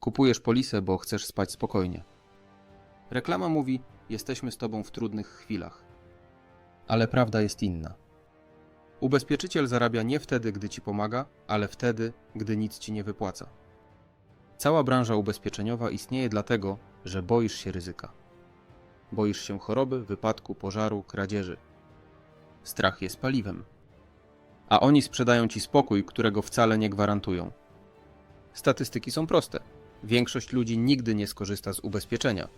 Kupujesz polisę, bo chcesz spać spokojnie. Reklama mówi: Jesteśmy z tobą w trudnych chwilach. Ale prawda jest inna. Ubezpieczyciel zarabia nie wtedy, gdy ci pomaga, ale wtedy, gdy nic ci nie wypłaca. Cała branża ubezpieczeniowa istnieje dlatego, że boisz się ryzyka. Boisz się choroby, wypadku, pożaru, kradzieży. Strach jest paliwem. A oni sprzedają ci spokój, którego wcale nie gwarantują. Statystyki są proste. Większość ludzi nigdy nie skorzysta z ubezpieczenia.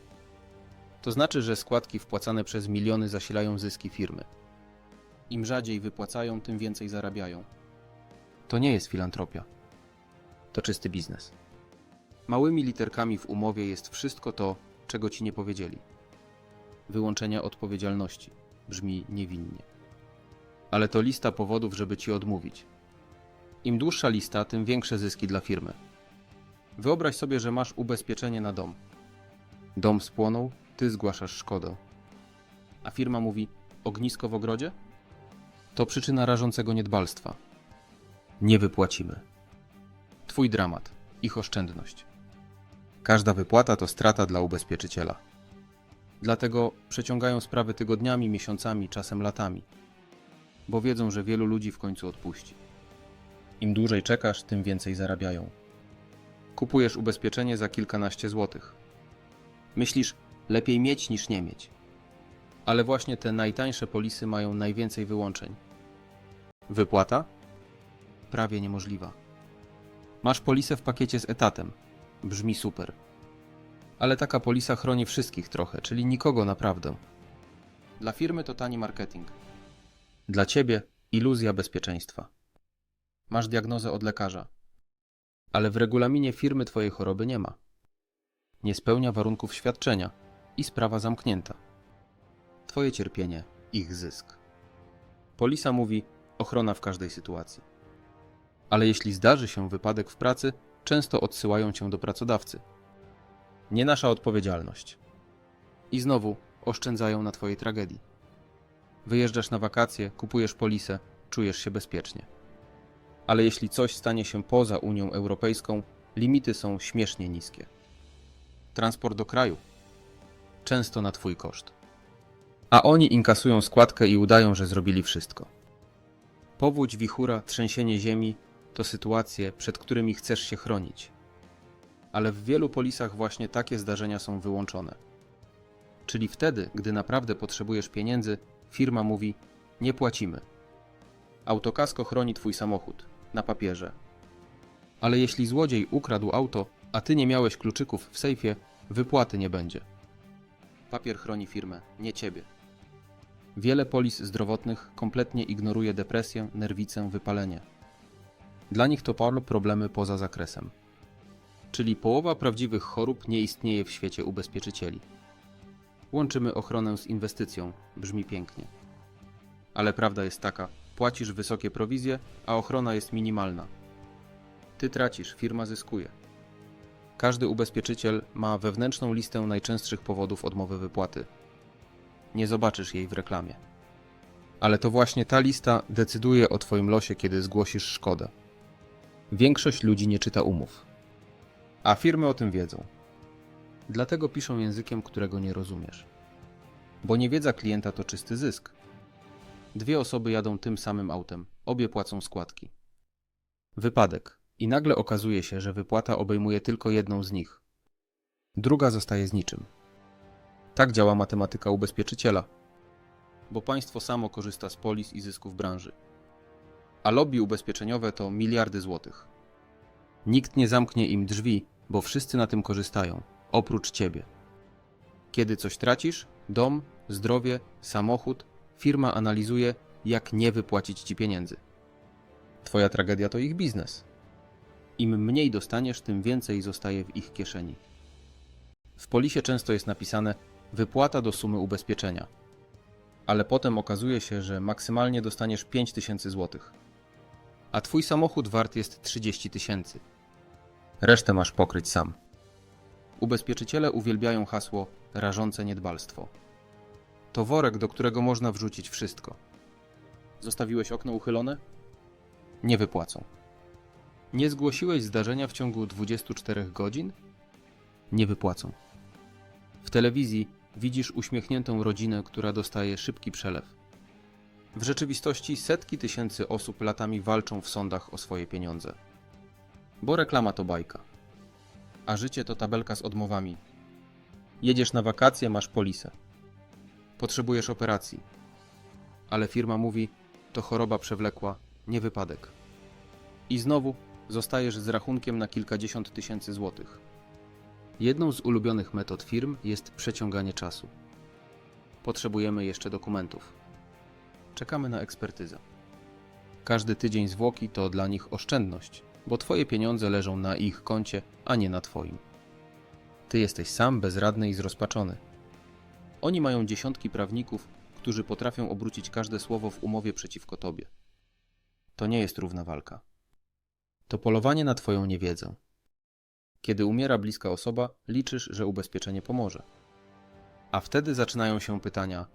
To znaczy, że składki wpłacane przez miliony zasilają zyski firmy. Im rzadziej wypłacają, tym więcej zarabiają. To nie jest filantropia. To czysty biznes. Małymi literkami w umowie jest wszystko to, czego ci nie powiedzieli. Wyłączenia odpowiedzialności brzmi niewinnie. Ale to lista powodów, żeby ci odmówić. Im dłuższa lista, tym większe zyski dla firmy. Wyobraź sobie, że masz ubezpieczenie na dom. Dom spłonął, ty zgłaszasz szkodę. A firma mówi: Ognisko w ogrodzie? To przyczyna rażącego niedbalstwa. Nie wypłacimy. Twój dramat, ich oszczędność. Każda wypłata to strata dla ubezpieczyciela. Dlatego przeciągają sprawy tygodniami, miesiącami, czasem latami, bo wiedzą, że wielu ludzi w końcu odpuści. Im dłużej czekasz, tym więcej zarabiają. Kupujesz ubezpieczenie za kilkanaście złotych. Myślisz, lepiej mieć niż nie mieć. Ale właśnie te najtańsze polisy mają najwięcej wyłączeń. Wypłata? Prawie niemożliwa. Masz polisę w pakiecie z etatem. Brzmi super. Ale taka polisa chroni wszystkich trochę, czyli nikogo naprawdę. Dla firmy to tani marketing. Dla ciebie iluzja bezpieczeństwa. Masz diagnozę od lekarza. Ale w regulaminie firmy twojej choroby nie ma. Nie spełnia warunków świadczenia i sprawa zamknięta. Twoje cierpienie, ich zysk. Polisa mówi ochrona w każdej sytuacji. Ale jeśli zdarzy się wypadek w pracy, często odsyłają cię do pracodawcy. Nie nasza odpowiedzialność. I znowu oszczędzają na twojej tragedii. Wyjeżdżasz na wakacje, kupujesz polisę, czujesz się bezpiecznie. Ale jeśli coś stanie się poza Unią Europejską, limity są śmiesznie niskie. Transport do kraju często na twój koszt. A oni inkasują składkę i udają, że zrobili wszystko. Powódź, wichura, trzęsienie ziemi to sytuacje, przed którymi chcesz się chronić. Ale w wielu polisach właśnie takie zdarzenia są wyłączone. Czyli wtedy, gdy naprawdę potrzebujesz pieniędzy, firma mówi: Nie płacimy. Autokasko chroni twój samochód na papierze. Ale jeśli złodziej ukradł auto, a ty nie miałeś kluczyków w sejfie, wypłaty nie będzie. Papier chroni firmę, nie ciebie. Wiele polis zdrowotnych kompletnie ignoruje depresję, nerwicę, wypalenie. Dla nich to par problemy poza zakresem. Czyli połowa prawdziwych chorób nie istnieje w świecie ubezpieczycieli. Łączymy ochronę z inwestycją, brzmi pięknie. Ale prawda jest taka: płacisz wysokie prowizje, a ochrona jest minimalna. Ty tracisz, firma zyskuje. Każdy ubezpieczyciel ma wewnętrzną listę najczęstszych powodów odmowy wypłaty. Nie zobaczysz jej w reklamie. Ale to właśnie ta lista decyduje o Twoim losie, kiedy zgłosisz szkodę. Większość ludzi nie czyta umów. A firmy o tym wiedzą. Dlatego piszą językiem, którego nie rozumiesz. Bo niewiedza klienta to czysty zysk. Dwie osoby jadą tym samym autem, obie płacą składki. Wypadek. I nagle okazuje się, że wypłata obejmuje tylko jedną z nich. Druga zostaje z niczym. Tak działa matematyka ubezpieczyciela, bo państwo samo korzysta z polis i zysków branży. A lobby ubezpieczeniowe to miliardy złotych. Nikt nie zamknie im drzwi, bo wszyscy na tym korzystają, oprócz ciebie. Kiedy coś tracisz dom, zdrowie, samochód firma analizuje, jak nie wypłacić ci pieniędzy. Twoja tragedia to ich biznes. Im mniej dostaniesz, tym więcej zostaje w ich kieszeni. W polisie często jest napisane wypłata do sumy ubezpieczenia, ale potem okazuje się, że maksymalnie dostaniesz 5000 zł, a twój samochód wart jest 30 tysięcy. Resztę masz pokryć sam. Ubezpieczyciele uwielbiają hasło rażące niedbalstwo. To worek, do którego można wrzucić wszystko. Zostawiłeś okno uchylone? Nie wypłacą. Nie zgłosiłeś zdarzenia w ciągu 24 godzin? nie wypłacą. W telewizji widzisz uśmiechniętą rodzinę, która dostaje szybki przelew. W rzeczywistości setki tysięcy osób latami walczą w sądach o swoje pieniądze. Bo reklama to bajka. A życie to tabelka z odmowami. Jedziesz na wakacje, masz polisę. Potrzebujesz operacji. Ale firma mówi, to choroba przewlekła, nie wypadek. I znowu zostajesz z rachunkiem na kilkadziesiąt tysięcy złotych. Jedną z ulubionych metod firm jest przeciąganie czasu. Potrzebujemy jeszcze dokumentów. Czekamy na ekspertyzę. Każdy tydzień zwłoki to dla nich oszczędność, bo Twoje pieniądze leżą na ich koncie, a nie na Twoim. Ty jesteś sam, bezradny i zrozpaczony. Oni mają dziesiątki prawników, którzy potrafią obrócić każde słowo w umowie przeciwko Tobie. To nie jest równa walka. To polowanie na Twoją niewiedzę. Kiedy umiera bliska osoba, liczysz, że ubezpieczenie pomoże. A wtedy zaczynają się pytania: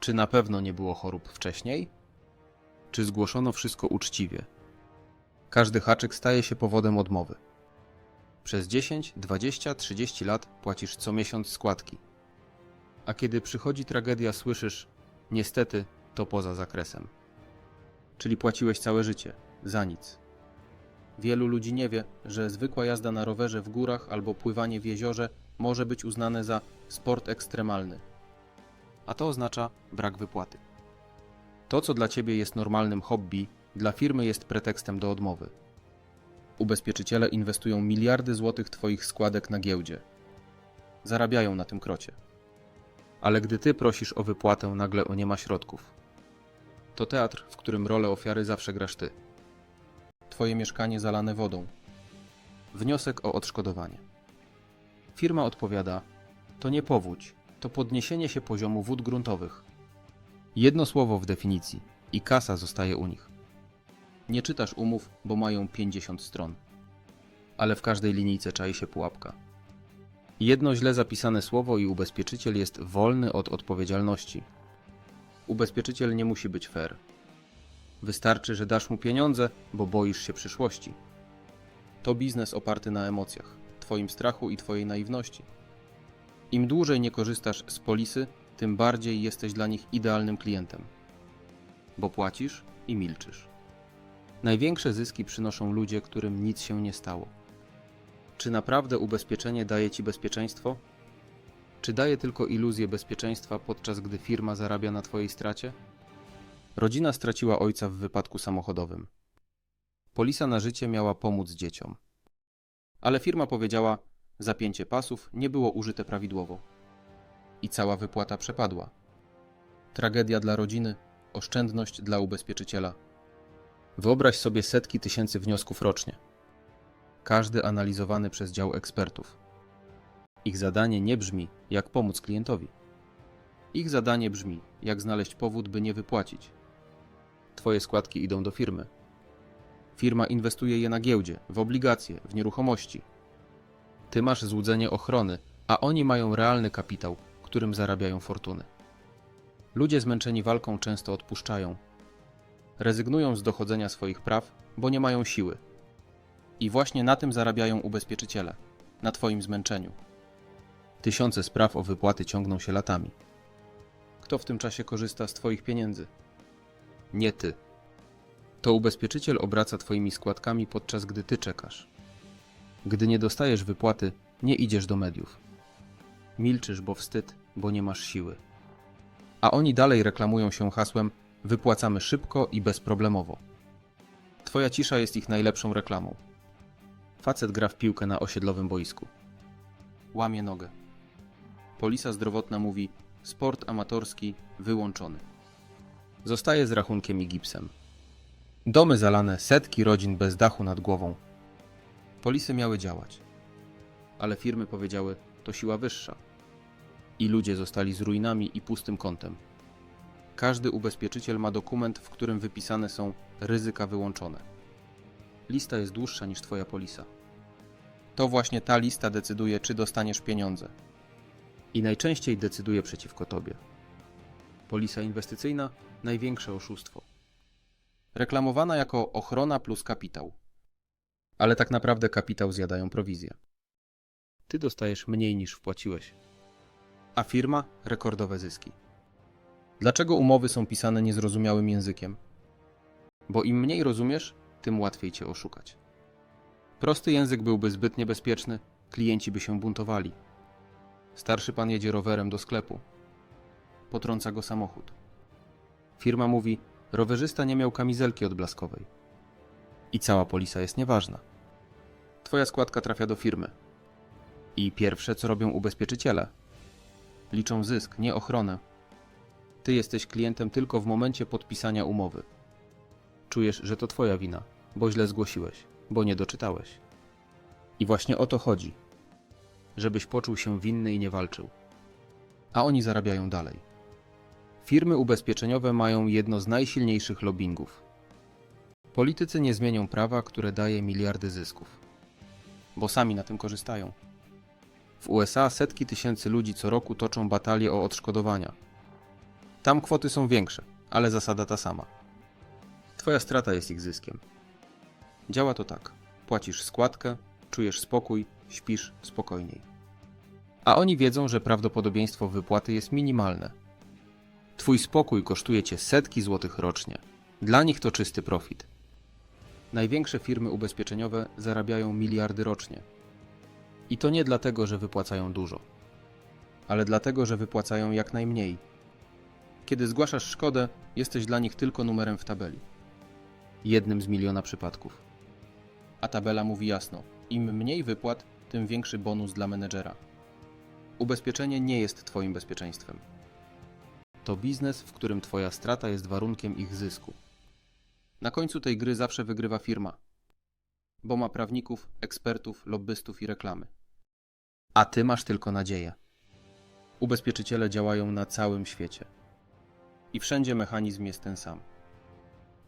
czy na pewno nie było chorób wcześniej? Czy zgłoszono wszystko uczciwie? Każdy haczyk staje się powodem odmowy. Przez 10, 20, 30 lat płacisz co miesiąc składki. A kiedy przychodzi tragedia, słyszysz: niestety, to poza zakresem. Czyli płaciłeś całe życie, za nic. Wielu ludzi nie wie, że zwykła jazda na rowerze w górach albo pływanie w jeziorze może być uznane za sport ekstremalny. A to oznacza brak wypłaty. To, co dla ciebie jest normalnym hobby, dla firmy jest pretekstem do odmowy. Ubezpieczyciele inwestują miliardy złotych twoich składek na giełdzie. Zarabiają na tym krocie. Ale gdy ty prosisz o wypłatę, nagle o nie ma środków. To teatr, w którym rolę ofiary zawsze grasz ty. Twoje mieszkanie zalane wodą. Wniosek o odszkodowanie. Firma odpowiada: To nie powódź, to podniesienie się poziomu wód gruntowych. Jedno słowo w definicji i kasa zostaje u nich. Nie czytasz umów, bo mają 50 stron. Ale w każdej linijce czai się pułapka. Jedno źle zapisane słowo i ubezpieczyciel jest wolny od odpowiedzialności. Ubezpieczyciel nie musi być fair. Wystarczy, że dasz mu pieniądze, bo boisz się przyszłości. To biznes oparty na emocjach, Twoim strachu i Twojej naiwności. Im dłużej nie korzystasz z polisy, tym bardziej jesteś dla nich idealnym klientem. Bo płacisz i milczysz. Największe zyski przynoszą ludzie, którym nic się nie stało. Czy naprawdę ubezpieczenie daje ci bezpieczeństwo? Czy daje tylko iluzję bezpieczeństwa, podczas gdy firma zarabia na Twojej stracie? Rodzina straciła ojca w wypadku samochodowym. Polisa na życie miała pomóc dzieciom. Ale firma powiedziała, zapięcie pasów nie było użyte prawidłowo. I cała wypłata przepadła. Tragedia dla rodziny, oszczędność dla ubezpieczyciela. Wyobraź sobie setki tysięcy wniosków rocznie. Każdy analizowany przez dział ekspertów. Ich zadanie nie brzmi, jak pomóc klientowi. Ich zadanie brzmi, jak znaleźć powód, by nie wypłacić. Twoje składki idą do firmy. Firma inwestuje je na giełdzie, w obligacje, w nieruchomości. Ty masz złudzenie ochrony, a oni mają realny kapitał, którym zarabiają fortuny. Ludzie zmęczeni walką często odpuszczają. Rezygnują z dochodzenia swoich praw, bo nie mają siły. I właśnie na tym zarabiają ubezpieczyciele na Twoim zmęczeniu. Tysiące spraw o wypłaty ciągną się latami. Kto w tym czasie korzysta z Twoich pieniędzy? Nie ty. To ubezpieczyciel obraca Twoimi składkami podczas gdy Ty czekasz. Gdy nie dostajesz wypłaty, nie idziesz do mediów. Milczysz, bo wstyd, bo nie masz siły. A oni dalej reklamują się hasłem wypłacamy szybko i bezproblemowo. Twoja cisza jest ich najlepszą reklamą. Facet gra w piłkę na osiedlowym boisku. Łamie nogę. Polisa zdrowotna mówi sport amatorski wyłączony. Zostaje z rachunkiem i gipsem. Domy zalane, setki rodzin bez dachu nad głową. Polisy miały działać. Ale firmy powiedziały, to siła wyższa. I ludzie zostali z ruinami i pustym kątem. Każdy ubezpieczyciel ma dokument, w którym wypisane są ryzyka wyłączone. Lista jest dłuższa niż Twoja polisa. To właśnie ta lista decyduje, czy dostaniesz pieniądze. I najczęściej decyduje przeciwko Tobie. Polisa inwestycyjna największe oszustwo. Reklamowana jako ochrona plus kapitał. Ale tak naprawdę kapitał zjadają prowizje. ty dostajesz mniej niż wpłaciłeś. A firma rekordowe zyski. Dlaczego umowy są pisane niezrozumiałym językiem? Bo im mniej rozumiesz, tym łatwiej cię oszukać. Prosty język byłby zbyt niebezpieczny, klienci by się buntowali. Starszy pan jedzie rowerem do sklepu. Potrąca go samochód. Firma mówi: Rowerzysta nie miał kamizelki odblaskowej. I cała polisa jest nieważna. Twoja składka trafia do firmy. I pierwsze, co robią ubezpieczyciele, liczą zysk, nie ochronę. Ty jesteś klientem tylko w momencie podpisania umowy. Czujesz, że to twoja wina, bo źle zgłosiłeś, bo nie doczytałeś. I właśnie o to chodzi. Żebyś poczuł się winny i nie walczył. A oni zarabiają dalej. Firmy ubezpieczeniowe mają jedno z najsilniejszych lobbyingów. Politycy nie zmienią prawa, które daje miliardy zysków, bo sami na tym korzystają. W USA setki tysięcy ludzi co roku toczą batalie o odszkodowania. Tam kwoty są większe, ale zasada ta sama. Twoja strata jest ich zyskiem. Działa to tak: płacisz składkę, czujesz spokój, śpisz spokojniej. A oni wiedzą, że prawdopodobieństwo wypłaty jest minimalne. Twój spokój kosztuje cię setki złotych rocznie. Dla nich to czysty profit. Największe firmy ubezpieczeniowe zarabiają miliardy rocznie. I to nie dlatego, że wypłacają dużo, ale dlatego, że wypłacają jak najmniej. Kiedy zgłaszasz szkodę, jesteś dla nich tylko numerem w tabeli. Jednym z miliona przypadków. A tabela mówi jasno: im mniej wypłat, tym większy bonus dla menedżera. Ubezpieczenie nie jest Twoim bezpieczeństwem. To biznes, w którym Twoja strata jest warunkiem ich zysku. Na końcu tej gry zawsze wygrywa firma, bo ma prawników, ekspertów, lobbystów i reklamy. A Ty masz tylko nadzieję. Ubezpieczyciele działają na całym świecie. I wszędzie mechanizm jest ten sam.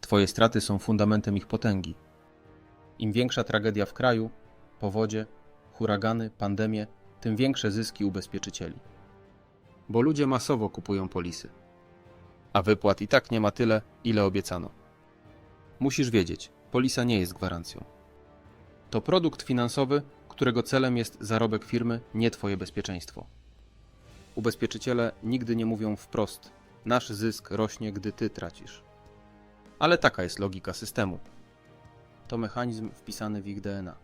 Twoje straty są fundamentem ich potęgi. Im większa tragedia w kraju, powodzie, huragany, pandemie, tym większe zyski ubezpieczycieli. Bo ludzie masowo kupują polisy. A wypłat i tak nie ma tyle, ile obiecano. Musisz wiedzieć, polisa nie jest gwarancją. To produkt finansowy, którego celem jest zarobek firmy, nie Twoje bezpieczeństwo. Ubezpieczyciele nigdy nie mówią wprost: Nasz zysk rośnie, gdy Ty tracisz. Ale taka jest logika systemu. To mechanizm wpisany w ich DNA.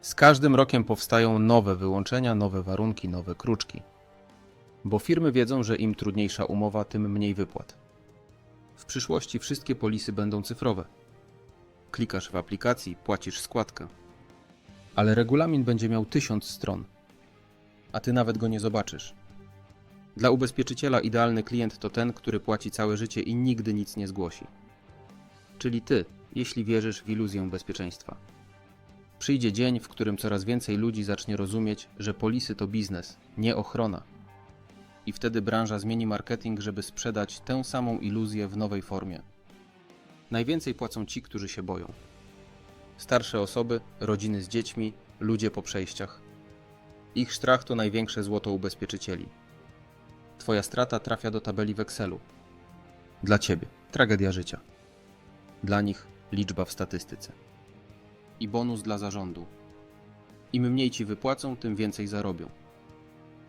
Z każdym rokiem powstają nowe wyłączenia, nowe warunki, nowe kruczki. Bo firmy wiedzą, że im trudniejsza umowa, tym mniej wypłat. W przyszłości wszystkie polisy będą cyfrowe. Klikasz w aplikacji, płacisz składkę. Ale regulamin będzie miał tysiąc stron, a ty nawet go nie zobaczysz. Dla ubezpieczyciela idealny klient to ten, który płaci całe życie i nigdy nic nie zgłosi. Czyli ty, jeśli wierzysz w iluzję bezpieczeństwa. Przyjdzie dzień, w którym coraz więcej ludzi zacznie rozumieć, że polisy to biznes, nie ochrona. I wtedy branża zmieni marketing, żeby sprzedać tę samą iluzję w nowej formie. Najwięcej płacą ci, którzy się boją. Starsze osoby, rodziny z dziećmi, ludzie po przejściach. Ich sztrach to największe złoto ubezpieczycieli. Twoja strata trafia do tabeli w Excelu. Dla ciebie tragedia życia. Dla nich liczba w statystyce. I bonus dla zarządu. Im mniej ci wypłacą, tym więcej zarobią.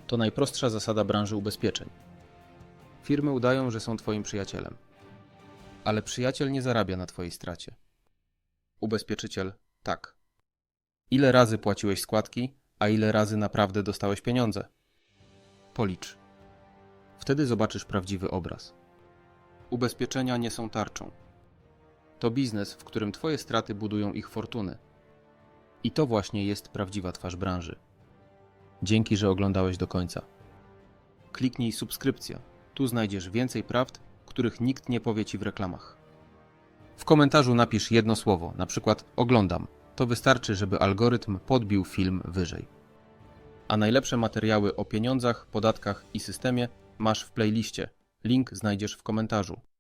To najprostsza zasada branży ubezpieczeń. Firmy udają, że są twoim przyjacielem. Ale przyjaciel nie zarabia na twojej stracie. Ubezpieczyciel tak. Ile razy płaciłeś składki, a ile razy naprawdę dostałeś pieniądze? Policz. Wtedy zobaczysz prawdziwy obraz. Ubezpieczenia nie są tarczą. To biznes, w którym Twoje straty budują ich fortuny. I to właśnie jest prawdziwa twarz branży. Dzięki, że oglądałeś do końca. Kliknij subskrypcja. Tu znajdziesz więcej prawd, których nikt nie powie Ci w reklamach. W komentarzu napisz jedno słowo, na przykład oglądam. To wystarczy, żeby algorytm podbił film wyżej. A najlepsze materiały o pieniądzach, podatkach i systemie masz w playliście. Link znajdziesz w komentarzu.